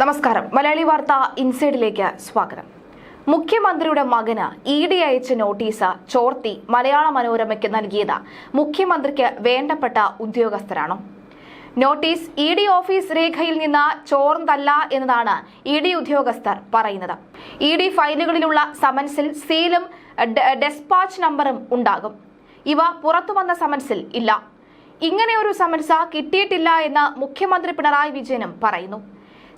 നമസ്കാരം. മലയാളി വാർത്ത ഇൻസൈഡിലേക്ക് സ്വാഗതം. മുഖ്യമന്ത്രിയുടെ മകന് ഇ ഡി അയച്ച നോട്ടീസ് ചോർത്തി മലയാള മനോരമയ്ക്ക് നൽകിയത് മുഖ്യമന്ത്രിക്ക് വേണ്ടപ്പെട്ട ഉദ്യോഗസ്ഥരാണോ. നോട്ടീസ് ഇ ഡി ഓഫീസ് രേഖയിൽ നിന്ന് ചോർന്നതല്ല എന്നതാണ് ഇ ഡി ഉദ്യോഗസ്ഥർ പറയുന്നത്. ഇ ഡി ഫയലുകളിലുള്ള സമൻസിൽ സീലും ഡെസ്പാച്ച് നമ്പറും ഉണ്ടാകും. ഇവ പുറത്തു വന്ന സമൻസിൽ ഇല്ല. ഇങ്ങനെ സമൻസ സമൻസ് കിട്ടിയിട്ടില്ല എന്ന് മുഖ്യമന്ത്രി പിണറായി വിജയനും പറയുന്നു.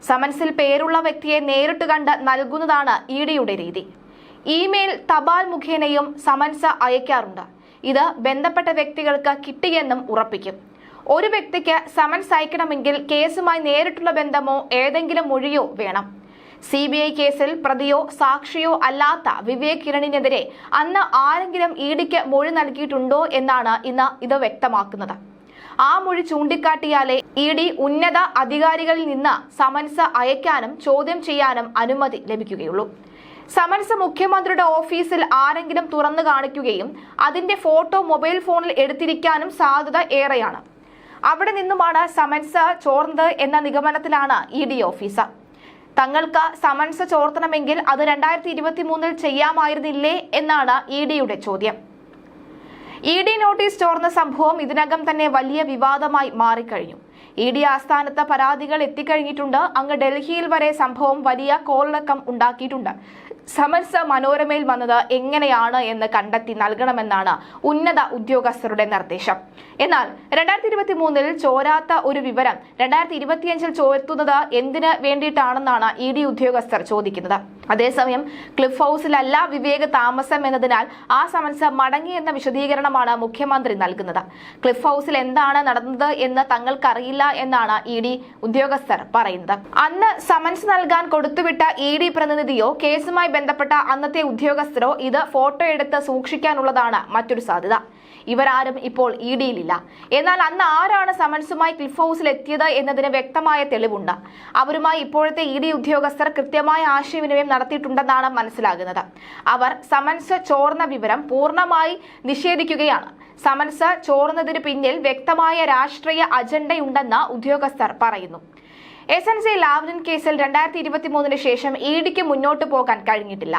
സമൻസിൽ പേരുള്ള വ്യക്തിയെ നേരിട്ട് കണ്ട് നൽകുന്നതാണ് ഇ ഡിയുടെ രീതി. ഇമെയിൽ തപാൽ മുഖേനയും സമൻസ് അയക്കാറുണ്ട്. ഇത് ബന്ധപ്പെട്ട വ്യക്തികൾക്ക് കിട്ടിയെന്നും ഉറപ്പിക്കും. ഒരു വ്യക്തിക്ക് സമൻസ് അയക്കണമെങ്കിൽ കേസുമായി നേരിട്ടുള്ള ബന്ധമോ ഏതെങ്കിലും മൊഴിയോ വേണം. സി ബി ഐ കേസിൽ പ്രതിയോ സാക്ഷിയോ അല്ലാത്ത വിവേക് കിരണിനെതിരെ അന്ന് ആരെങ്കിലും ഇ ഡിക്ക് മൊഴി നൽകിയിട്ടുണ്ടോ എന്നാണ് ഇന്ന് ഇത് വ്യക്തമാക്കുന്നത്. ആ മൊഴി ചൂണ്ടിക്കാട്ടിയാലേ ഇ ഡി ഉന്നത അധികാരികളിൽ നിന്ന് സമൻസ് അയക്കാനും ചോദ്യം ചെയ്യാനും അനുമതി ലഭിക്കുകയുള്ളൂ. സമൻസ് മുഖ്യമന്ത്രിയുടെ ഓഫീസിൽ ആരെങ്കിലും തുറന്നു കാണിക്കുകയും അതിന്റെ ഫോട്ടോ മൊബൈൽ ഫോണിൽ എടുത്തിരിക്കാനും സാധ്യത ഏറെയാണ്. അവിടെ നിന്നുമാണ് സമൻസ് ചോർന്നത് എന്ന നിഗമനത്തിലാണ് ഇ ഡി ഓഫീസർ തങ്ങൾക്ക് സമൻസ് ചോർത്തണമെങ്കിൽ അത് രണ്ടായിരത്തി ഇരുപത്തി മൂന്നിൽ ചെയ്യാമായിരുന്നില്ലേ എന്നാണ് ഇ ഡിയുടെ ചോദ്യം. ഇ ഡി നോട്ടീസ് ചോർന്ന സംഭവം ഇതിനകം തന്നെ വലിയ വിവാദമായി മാറിക്കഴിഞ്ഞു. ഇ ഡി ആസ്ഥാനത്ത് പരാതികൾ എത്തിക്കഴിഞ്ഞിട്ടുണ്ട്. അങ്ങ് ഡൽഹിയിൽ വരെ സംഭവം വലിയ കോളിളക്കം ഉണ്ടാക്കിയിട്ടുണ്ട്. സമൻസ് മനോരമയിൽ വന്നത് എങ്ങനെയാണ് എന്ന് കണ്ടെത്തി നൽകണമെന്നാണ് ഉന്നത ഉദ്യോഗസ്ഥരുടെ നിർദ്ദേശം. എന്നാൽ രണ്ടായിരത്തി ഇരുപത്തി മൂന്നിൽ ചോരാത്ത ഒരു വിവരം രണ്ടായിരത്തി ഇരുപത്തിയഞ്ചിൽ ചോർത്തുന്നത് എന്തിനു വേണ്ടിയിട്ടാണെന്നാണ് ഇ ഡി ഉദ്യോഗസ്ഥർ ചോദിക്കുന്നത്. അതേസമയം ക്ലിഫ് ഹൗസിലല്ല വിവേക് താമസം എന്നതിനാൽ ആ സമൻസ് മടങ്ങി എന്ന വിശദീകരണമാണ് മുഖ്യമന്ത്രി നൽകുന്നത്. ക്ലിഫ് ഹൗസിൽ എന്താണ് നടന്നത് എന്ന് തങ്ങൾക്കറിയില്ല എന്നാണ് ഇ ഡി ഉദ്യോഗസ്ഥർ പറയുന്നത്. അന്ന് സമൻസ് നൽകാൻ കൊടുത്തുവിട്ട ഇ ഡി പ്രതിനിധിയോ കേസുമായി ബന്ധപ്പെട്ട അന്നത്തെ ഉദ്യോഗസ്ഥരോ ഇത് ഫോട്ടോ എടുത്ത് സൂക്ഷിക്കാനുള്ളതാണ് മറ്റൊരു സാധ്യത. ഇവരാരും ഇപ്പോൾ ഇ ഡിയിലില്ല. എന്നാൽ അന്ന് ആരാണ് സമൻസുമായി ക്ലിഫ് ഹൗസിൽ എത്തിയത് എന്നതിന് വ്യക്തമായ തെളിവുണ്ട്. അവരുമായി ഇപ്പോഴത്തെ ഇ ഡി ഉദ്യോഗസ്ഥർ കൃത്യമായ ആശയവിനിമയം നടത്തിയിട്ടുണ്ടെന്നാണ് മനസ്സിലാകുന്നത്. അവർ സമൻസ് ചോർന്ന വിവരം പൂർണമായി നിഷേധിക്കുകയാണ്. സമൻസ് ചോർന്നതിന് പിന്നിൽ വ്യക്തമായ രാഷ്ട്രീയ അജണ്ടയുണ്ടെന്ന് ഉദ്യോഗസ്ഥർ പറയുന്നു. എസ് എൻ സി ലാവ്ലിൻ കേസിൽ രണ്ടായിരത്തി ഇരുപത്തി മൂന്നിന് ശേഷം ഇ ഡിക്ക് മുന്നോട്ട് പോകാൻ കഴിഞ്ഞിട്ടില്ല.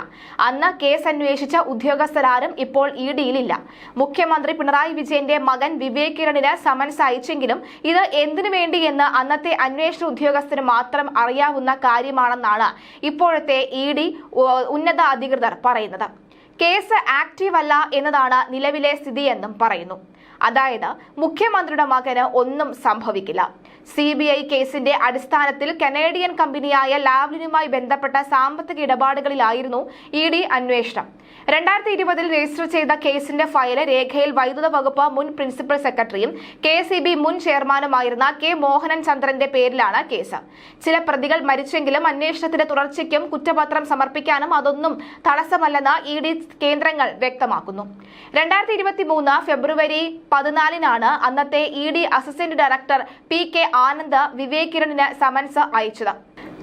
അന്ന് കേസ് അന്വേഷിച്ച ഉദ്യോഗസ്ഥരാരും ഇപ്പോൾ ഇ ഡിയിലില്ല. മുഖ്യമന്ത്രി പിണറായി വിജയന്റെ മകൻ വിവേക് കിരണിന് സമൻസ് അയച്ചെങ്കിലും ഇത് എന്തിനു വേണ്ടിയെന്ന് അന്നത്തെ അന്വേഷണ ഉദ്യോഗസ്ഥന് മാത്രം അറിയാവുന്ന കാര്യമാണെന്നാണ് ഇപ്പോഴത്തെ ഇ ഡി ഉന്നത അധികൃതർ പറയുന്നത്. കേസ് ആക്റ്റീവ് അല്ല എന്നതാണ് നിലവിലെ സ്ഥിതിയെന്നും പറയുന്നു. അതായത് മുഖ്യമന്ത്രിയുടെ മകന് ഒന്നും സംഭവിക്കില്ല. സി ബി ഐ കേസിന്റെ അടിസ്ഥാനത്തിൽ കനേഡിയൻ കമ്പനിയായ ലാവ്ലിനുമായി ബന്ധപ്പെട്ട സാമ്പത്തിക ഇടപാടുകളിലായിരുന്നു ഇ ഡി അന്വേഷണം. രണ്ടായിരത്തി ഇരുപതിൽ രജിസ്റ്റർ ചെയ്ത കേസിന്റെ ഫയൽ രേഖയിൽ വൈദ്യുത വകുപ്പ് മുൻ പ്രിൻസിപ്പൽ സെക്രട്ടറിയും കെ സി ബി മുൻ ചെയർമാനുമായിരുന്ന കെ മോഹനൻ ചന്ദ്രന്റെ പേരിലാണ് കേസ്. ചില പ്രതികൾ മരിച്ചെങ്കിലും അന്വേഷണത്തിന്റെ തുടർച്ചയ്ക്കും കുറ്റപത്രം സമർപ്പിക്കാനും അതൊന്നും തടസ്സമല്ലെന്ന് ഇ ഡി കേന്ദ്രങ്ങൾ വ്യക്തമാക്കുന്നു. രണ്ടായിരത്തി ഇരുപത്തി മൂന്ന് ഫെബ്രുവരി പതിനാലിനാണ് അന്നത്തെ E D assistant director P K Anand Vivek കിരണിന് summons അയച്ചത്.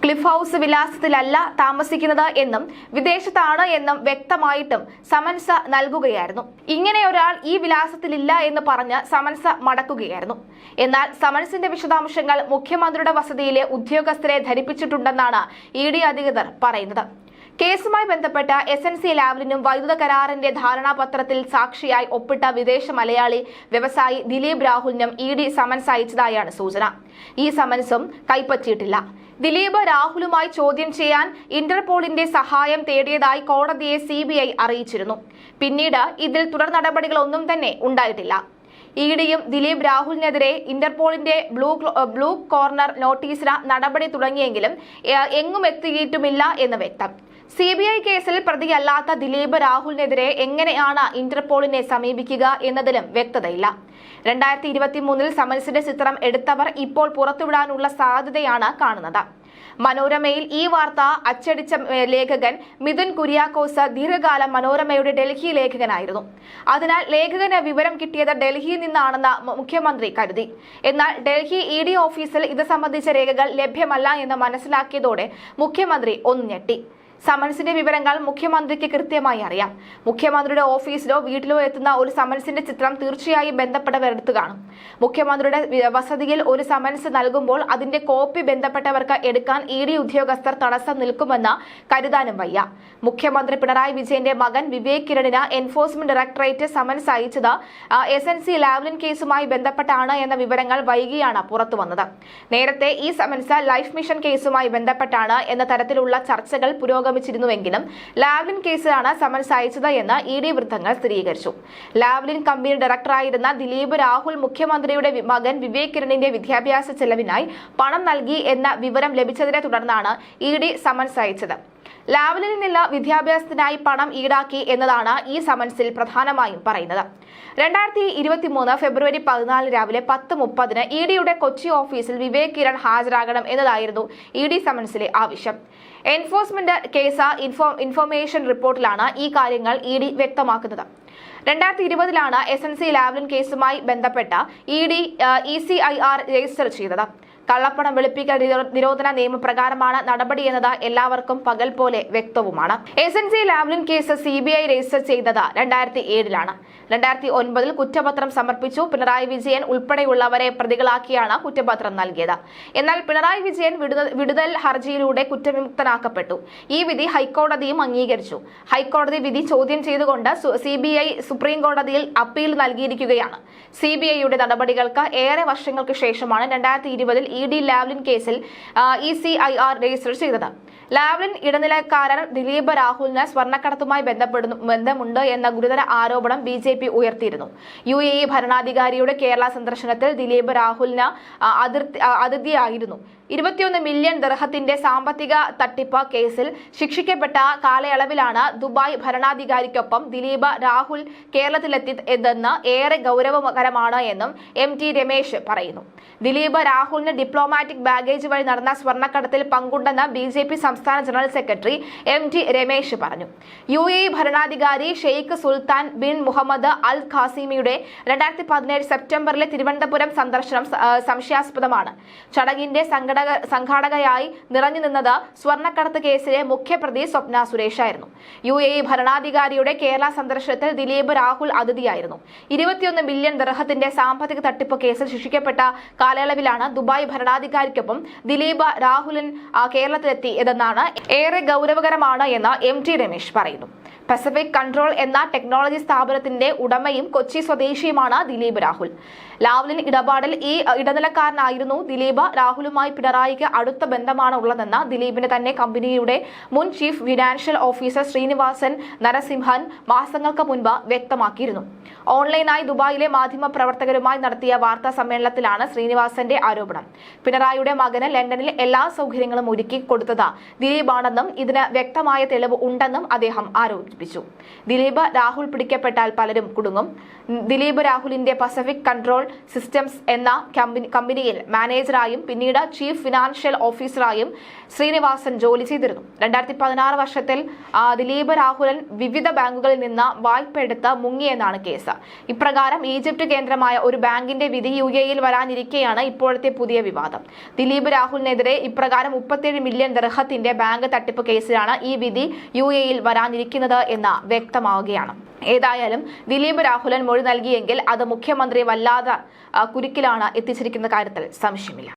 ക്ലിഫ് ഹൗസ് വിലാസത്തിലല്ല താമസിക്കുന്നത് എന്നും വിദേശത്താണ് എന്നും വ്യക്തമായിട്ടും സമൻസ് നൽകുകയായിരുന്നു. ഇങ്ങനെ ഒരാൾ ഈ വിലാസത്തിലില്ല എന്ന് പറഞ്ഞ് സമൻസ് മടക്കുകയായിരുന്നു. എന്നാൽ സമൻസിന്റെ വിശദാംശങ്ങൾ മുഖ്യമന്ത്രിയുടെ വസതിയിലെ ഉദ്യോഗസ്ഥരെ ധരിപ്പിച്ചിട്ടുണ്ടെന്നാണ് ഇ ഡി അധികൃതർ പറയുന്നത്. കേസുമായി ബന്ധപ്പെട്ട എസ് എൻ സി ലാവലിനും വൈദ്യുത കരാറിന്റെ ധാരണാപത്രത്തിൽ സാക്ഷിയായി ഒപ്പിട്ട വിദേശ മലയാളി വ്യവസായി ദിലീപ് രാഹുലിനും ഇ ഡി സമൻസ് അയച്ചതായാണ് സൂചന. ഈ സമൻസും കൈപ്പറ്റിയിട്ടില്ല. ദിലീപ് രാഹുലുമായി ചോദ്യം ചെയ്യാൻ ഇന്റർപോളിന്റെ സഹായം തേടിയതായി കോടതിയെ സി അറിയിച്ചിരുന്നു. പിന്നീട് ഇതിൽ തുടർ നടപടികളൊന്നും തന്നെ ഉണ്ടായിട്ടില്ല. ഇ ഡിയും ദിലീപ് രാഹുലിനെതിരെ ഇന്റർപോളിന്റെ ബ്ലൂ ബ്ലൂ കോർണർ നോട്ടീസിന് നടപടി തുടങ്ങിയെങ്കിലും എങ്ങും എത്തിയിട്ടുമില്ല എന്ന് വ്യക്തം. സി ബി ഐ കേസിൽ പ്രതിയല്ലാത്ത ദിലീപ് രാഹുലിനെതിരെ എങ്ങനെയാണ് ഇന്റർപോളിനെ സമീപിക്കുക എന്നതിലും വ്യക്തതയില്ല. രണ്ടായിരത്തി ഇരുപത്തി മൂന്നിൽ സമൻസിന്റെ ചിത്രം എടുത്തവർ ഇപ്പോൾ പുറത്തുവിടാനുള്ള സാധ്യതയാണ് കാണുന്നത്. മനോരമയിൽ ഈ വാർത്ത അച്ചടിച്ച ലേഖകൻ മിഥുൻ കുര്യാക്കോസ് ദീർഘകാലം മനോരമയുടെ ഡൽഹി ലേഖകനായിരുന്നു. അതിനാൽ ലേഖകന് വിവരം കിട്ടിയത് ഡൽഹിയിൽ നിന്നാണെന്ന് മുഖ്യമന്ത്രി കരുതി. എന്നാൽ ഡൽഹി ഇ ഡി ഓഫീസിൽ ഇത് സംബന്ധിച്ച രേഖകൾ ലഭ്യമല്ല എന്ന് മനസ്സിലാക്കിയതോടെ മുഖ്യമന്ത്രി ഒന്ന് ഞെട്ടി. സമൻസിന്റെ വിവരങ്ങൾ മുഖ്യമന്ത്രിക്ക് കൃത്യമായി അറിയാം. മുഖ്യമന്ത്രിയുടെ ഓഫീസിലോ വീട്ടിലോ എത്തുന്ന ഒരു സമൻസിന്റെ ചിത്രം തീർച്ചയായും ബന്ധപ്പെട്ടവരെടുത്ത് കാണും. മുഖ്യമന്ത്രിയുടെ വസതിയിൽ ഒരു സമൻസ് നൽകുമ്പോൾ അതിന്റെ കോപ്പി ബന്ധപ്പെട്ടവർക്ക് എടുക്കാൻ ഇ ഡി ഉദ്യോഗസ്ഥർ തടസ്സം നിൽക്കുമെന്ന് കരുതാനും വയ്യ. മുഖ്യമന്ത്രി പിണറായി വിജയന്റെ മകൻ വിവേക് കിരണിന് എൻഫോഴ്സ്മെന്റ് ഡയറക്ടറേറ്റ് സമൻസ് അയച്ചത് എസ് എൻ സി ലാവ്ലിൻ കേസുമായി ബന്ധപ്പെട്ടാണ് എന്ന വിവരങ്ങൾ വൈകിയാണ് പുറത്തുവന്നത്. നേരത്തെ ഈ സമൻസ് ലൈഫ് മിഷൻ കേസുമായി ബന്ധപ്പെട്ടാണ് എന്ന തരത്തിലുള്ള ചർച്ചകൾ പുരോഗമിച്ചിരുന്നുവെങ്കിലും ലാവ്ലിൻ കേസിലാണ് സമൻസ് അയച്ചത് എന്ന് ഇ ഡി വൃത്തങ്ങൾ സ്ഥിരീകരിച്ചു. ലാവ്ലിൻ കമ്പനി ഡയറക്ടറായിരുന്ന ദിലീപ് രാഹുൽ മുഖ്യമന്ത്രിയുടെ മകൻ വിവേക് കിരണിന്റെ വിദ്യാഭ്യാസ ചെലവിനായി പണം നൽകി എന്ന വിവരം ലഭിച്ചതിനെ തുടർന്നാണ് ഇ ഡി സമൻസ് അയച്ചത് ലാവലിൽ നിന്ന് വിദ്യാഭ്യാസത്തിനായി പണം ഈടാക്കി എന്നതാണ് ഈ സമൻസിൽ പ്രധാനമായും പറയുന്നത്. രണ്ടായിരത്തി ഇരുപത്തി മൂന്ന് ഫെബ്രുവരി പതിനാല് രാവിലെ പത്ത് മുപ്പതിന് ഇ ഡിയുടെ കൊച്ചി ഓഫീസിൽ വിവേക് കിരൺ ഹാജരാകണം എന്നതായിരുന്നു ഇ ഡി സമൻസിലെ ആവശ്യം. എൻഫോഴ്സ്മെന്റ് കേസ് ഇൻഫോർമേഷൻ റിപ്പോർട്ടിലാണ് ഈ കാര്യങ്ങൾ ഇ ഡി വ്യക്തമാക്കുന്നത്. രണ്ടായിരത്തി ഇരുപതിലാണ് എസ് എൻ സി ലാവ്ലിൻ കേസുമായി ബന്ധപ്പെട്ട് E D E C I R register ചെയ്തത്. കള്ളപ്പണം വെളുപ്പിക്കൽ നിരോധന നിയമപ്രകാരമാണ് നടപടിയെന്നത് എല്ലാവർക്കും പകൽ പോലെ വ്യക്തവുമാണ്. S N C Lavalin case C B I register ചെയ്തത് രണ്ടായിരത്തി ഏഴിലാണ് രണ്ടായിരത്തി ഒൻപതിൽ കുറ്റപത്രം സമർപ്പിച്ചു. പിണറായി വിജയൻ ഉൾപ്പെടെയുള്ളവരെ പ്രതികളാക്കിയാണ് കുറ്റപത്രം നൽകിയത്. എന്നാൽ പിണറായി വിജയൻ വിടുത- വിടുതൽ ഹർജിയിലൂടെ കുറ്റവിമുക്തനാക്കപ്പെട്ടു. ഈ വിധി ഹൈക്കോടതിയും അംഗീകരിച്ചു. ഹൈക്കോടതി വിധി ചോദ്യം ചെയ്തുകൊണ്ട് സി ബി ഐ സുപ്രീം കോടതിയിൽ അപ്പീൽ നൽകിയിരിക്കുകയാണ്. സി ബി ഐയുടെ നടപടികൾക്ക് ഏറെ വർഷങ്ങൾക്ക് ശേഷമാണ് രണ്ടായിരത്തി ഇരുപതിൽ ഇ ഡി ലാവ്ലിൻ കേസിൽ E C I R register ചെയ്തത്. ലാവ്ലിൻ ഇടനിലക്കാരൻ ദിലീപ് രാഹുലിന് സ്വർണക്കടത്തുമായി ബന്ധപ്പെടുന്നു ബന്ധമുണ്ട് എന്ന ഗുരുതര ആരോപണം ബി ജെ പി ഉയർത്തിയിരുന്നു. യു എ ഇ ഭരണാധികാരിയുടെ കേരള സന്ദർശനത്തിൽ ദിലീപ് രാഹുലിന് അതിർത്തി അതിഥിയായിരുന്നു ഇരുപത്തിയൊന്ന് മില്യൺ ദർഹത്തിന്റെ സാമ്പത്തിക തട്ടിപ്പ് കേസിൽ ശിക്ഷിക്കപ്പെട്ട കാലയളവിലാണ് ദുബായ് ഭരണാധികാരിക്കൊപ്പം ദിലീപ് രാഹുൽ കേരളത്തിലെത്തിയതെന്ന് ഏറെ ഗൗരവകരമാണ് എന്നും എം ടി രമേശ് പറയുന്നു. ദിലീപ് രാഹുലിന് ഡിപ്ലോമാറ്റിക് ബാഗേജ് വഴി നടന്ന സ്വർണക്കടത്തിൽ പങ്കുണ്ടെന്ന് ബി ജെ പി സംസ്ഥാന general secretary M T Ramesh പറഞ്ഞു. യു എ ഭരണാധികാരി Sheikh Sultan bin Muhammad Al ഖാസിമിയുടെ രണ്ടായിരത്തി പതിനേഴ് സെപ്റ്റംബറിലെ തിരുവനന്തപുരം സന്ദർശനം സംശയാസ്പദമാണ്. ചടങ്ങിന്റെ സംഘടക സംഘാടകയായി നിറഞ്ഞു നിന്നത് സ്വർണക്കടത്ത് കേസിലെ മുഖ്യപ്രതി സ്വപ്ന സുരേഷായിരുന്നു യു എ ഭരണാധികാരിയുടെ കേരള സന്ദർശനത്തിൽ ദിലീപ് രാഹുൽ അതിഥിയായിരുന്നു. ഇരുപത്തിയൊന്ന് ബില്യൺ ദർഹത്തിന്റെ സാമ്പത്തിക തട്ടിപ്പ് കേസിൽ ശിക്ഷിക്കപ്പെട്ട കാലയളവിലാണ് ദുബായ് ഭരണാധികാരിക്കൊപ്പം ദിലീപ് രാഹുലൻ ആ, കേരളത്തിലെത്തിയതെന്നാണ് ഏറെ ഗൗരവകരമാണ് എന്ന് എം ടി രമേശ് പറയുന്നു. പസഫിക് കൺട്രോൾ എന്ന ടെക്നോളജി സ്ഥാപനത്തിന്റെ ഉടമയും കൊച്ചി സ്വദേശിയുമാണ് ദിലീപ് രാഹുൽ. ലാവ്ലിൻ ഇടപാടിൽ ഈ ഇടനിലക്കാരനായിരുന്നു ദിലീപ്. രാഹുലുമായി പിണറായിക്ക് അടുത്ത ബന്ധമാണ് ഉള്ളതെന്ന് ദിലീപിന് തന്നെ കമ്പനിയുടെ മുൻ chief financial officer Srinivasan Narasimhan മാസങ്ങൾക്ക് മുൻപ് വ്യക്തമാക്കിയിരുന്നു. ഓൺലൈനായി ദുബായിലെ മാധ്യമ പ്രവർത്തകരുമായി നടത്തിയ വാർത്താ സമ്മേളനത്തിലാണ് ശ്രീനിവാസന്റെ ആരോപണം. പിണറായിയുടെ മകന് ലണ്ടനിൽ എല്ലാ സൗകര്യങ്ങളും ഒരുക്കി കൊടുത്തത് ദിലീപാണെന്നും ഇതിന് വ്യക്തമായ തെളിവ് ഉണ്ടെന്നും അദ്ദേഹം ആരോപിച്ചു ദിലീപ് രാഹുൽ പിടിക്കപ്പെട്ടാൽ പലരും കുടുങ്ങും. ദിലീപ് രാഹുലിന്റെ പസഫിക് കൺട്രോൾ സിസ്റ്റംസ് എന്ന കമ്പനിയിൽ മാനേജറായും പിന്നീട് ചീഫ് ഫിനാൻഷ്യൽ ഓഫീസറായും ശ്രീനിവാസൻ ജോലി ചെയ്തിരുന്നു. രണ്ടായിരത്തി പതിനാറ് വർഷത്തിൽ ദിലീപ് രാഹുലൻ വിവിധ ബാങ്കുകളിൽ നിന്ന് വായ്പ എടുത്ത് മുങ്ങിയെന്നാണ് കേസ്. ഇപ്രകാരം ഈജിപ്ത് കേന്ദ്രമായ ഒരു ബാങ്കിന്റെ വിധി യു എയിൽ വരാനിരിക്കെയാണ് ഇപ്പോഴത്തെ പുതിയ വിവാദം. ദിലീപ് രാഹുലിനെതിരെ ഇപ്രകാരം മുപ്പത്തിയേഴ് മില്യൺ ദർഹത്തിന്റെ ബാങ്ക് തട്ടിപ്പ് കേസിലാണ് ഈ വിധി യു എയിൽ വരാനിരിക്കുന്നത് എന്ന് വ്യക്തമാവുകയാണ്. ഏതായാലും ദിലീപ് രാഹുലൻ മൊഴി നൽകിയെങ്കിൽ അത് മുഖ്യമന്ത്രി വല്ലാതെ കുരുക്കിലാണ് എത്തിച്ചിരിക്കുന്ന കാര്യത്തിൽ സംശയമില്ല.